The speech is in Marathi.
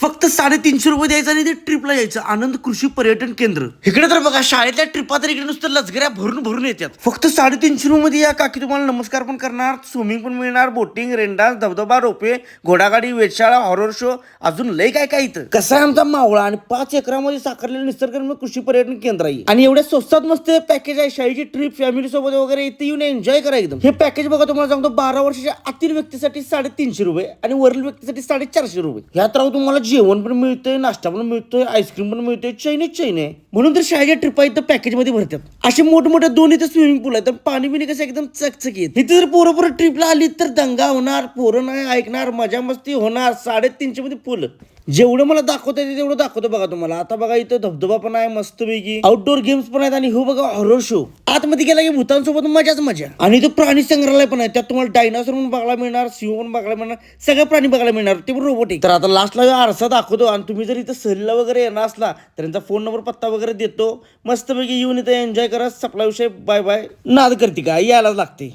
फक्त साडेतीनशे रुपये द्यायचं आणि ते ट्रिपला यायचं. आनंद कृषी पर्यटन केंद्र. इकडे तर बघा शाळेतल्या ट्रिपा तर इकडे नुसतं लचगऱ्या भरून भरून येतात. फक्त साडेतीनशे रुपये मध्ये या काकी तुम्हाला नमस्कार पण करणार स्विमिंग पण मिळणार बोटिंग रेंडास धबधबा रोपे घोडागाडी वेधशाळा हॉरर शो अजून लय काय काय इथं. कसा आहे आमचा मावळा आणि पाच एकरामध्ये साकारलेलं निसर्गरम्य कृषी पर्यटन केंद्र आहे. आणि एवढ्या स्वस्तात मस्त पॅकेज आहे. शाळेची ट्रिप फॅमिली सोबत वगैरे इथे येऊन एन्जॉय करा एकदम. हे पॅकेज बघा तुम्हाला सांगतो बारा वर्षाच्या आतील व्यक्तीसाठी साडेतीनशे रुपये आणि वरील व्यक्तीसाठी साडेचारशे रुपये. ह्यात राहू तुम्हाला जेवण पण मिळतंय नाश्ता पण मिळतोय आईस्क्रीम पण मिळतोय चैनीच चैन आहे. म्हणून तर शाळेच्या ट्रिपा इथं तर पॅकेजमध्ये भरतात. असे मोठमोठे दोन इथं स्विमिंग पूल आहेत. तर पाणी बिणी कसं एकदम चकचकीत इथे जर पोरं पोरं ट्रिपला आली तर दंगा होणार पोरं नाही ऐकणार मजा मस्ती होणार साडेतीनशे मध्ये पूल जेवढं मला दाखवता येते तेवढं दाखवतो बघा तुम्हाला. आता बघा इथं धबधबा पण आहे मस्तपैकी. आउटडोर गेम्स पण आहेत आणि हो बघा हॉरर शो आतमध्ये गेला की भूतांसोबत मजाच मजा. आणि तो प्राणी संग्रहालय पण आहे त्यात तुम्हाला डायनासोर पण बघायला मिळणार सिंह पण बघायला मिळणार सगळे प्राणी बघायला मिळणार. ते पण रोबोट तर आता लास्टला आरसा दाखवतो आणि तुम्ही जर इथं सहलीला वगैरे येणार असला तर त्यांचा फोन नंबर पत्ता वगैरे देतो. मस्तपैकी येऊन इथं एन्जॉय करा. सपला विषय बाय बाय नाद करते का? यायलाच लागते.